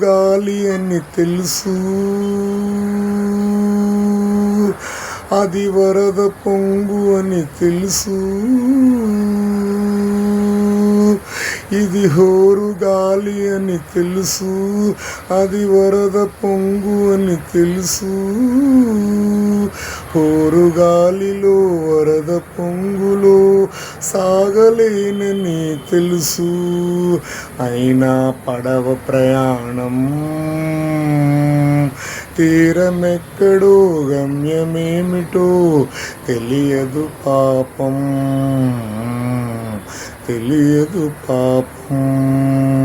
గాలి అని తెలుసు. అది వరద పొంగు అని తెలుసు. ఇది హోరు గాలి అని తెలుసు. అది వరద పొంగు అని తెలుసు. హోరుగాలిలో వరద పొంగులో సాగలేనని తెలుసు. అయినా పడవ ప్రయాణం తీరమెక్కడో గమ్యమేమిటో తెలియదు పాపం. తెలియదు పాపం.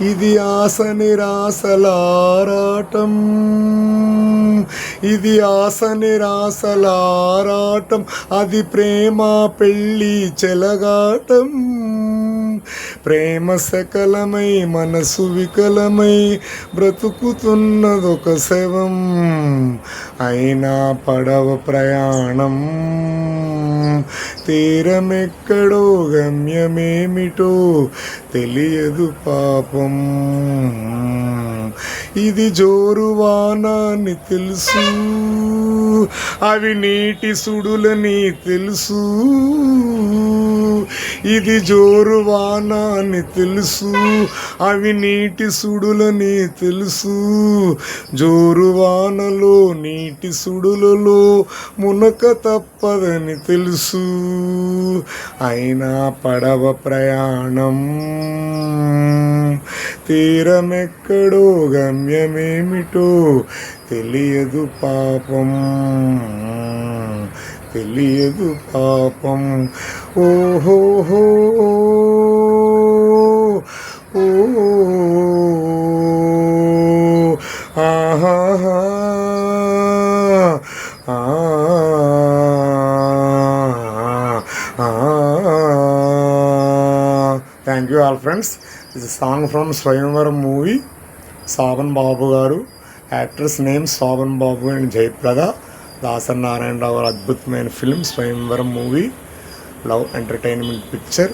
ఇది ఆశ నిరాశలారాటం. ఇది ఆశ నిరాశలారాటం. అది ప్రేమ పెళ్ళి చెలగాటం. ప్రేమ సకలమై మనసు వికలమై బ్రతుకుతున్నదొక శవం. అయినా పడవ ప్రయాణం. తీరమెక్కడో గమ్యమేమిటో తెలియదు పాపం. ఇది జోరువానా అని తెలుసు. అవి నీటి సుడులని తెలుసు. ఇది జోరువాన అని తెలుసు. అవి నీటి సుడులని తెలుసు. జోరువానలో నీటి సుడులలో మునక తప్పదని తెలుసు. అయినా పడవ ప్రయాణం తీరమెక్కడో గమ్యమేమిటో తెలియదు పాపం. తెలియదు పాపం. ఓహోహో ఓ ఆహాహా ఆ థ్యాంక్ యూ ఆల్ ఫ్రెండ్స్ ఇది song from Swayamvaram movie Shoban Babu గారు actress name Shoban Babu and Jayaprada Dasari Narayana Rao గారు అద్భుతమైన film Swayamvaram movie love entertainment picture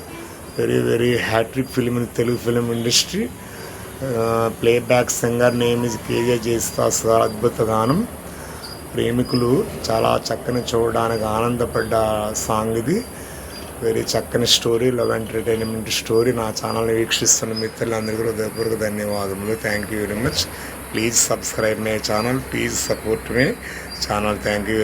very very hattrick film in Telugu film industry playback singer name is K J Yesudas గారు అద్భుత గానం ప్రేమికులు చాలా చక్కని చూడడానికి ఆనందపడ్డ సాంగ్ ఇది వెరీ చక్కని స్టోరీ లవ్ ఎంటర్టైన్మెంట్ స్టోరీ. నా ఛానల్ని వీక్షిస్తున్న మిత్రులందరికీ హృదయపూర్వక ధన్యవాదములు. Thank you very much please subscribe my channel please support my channel thank you very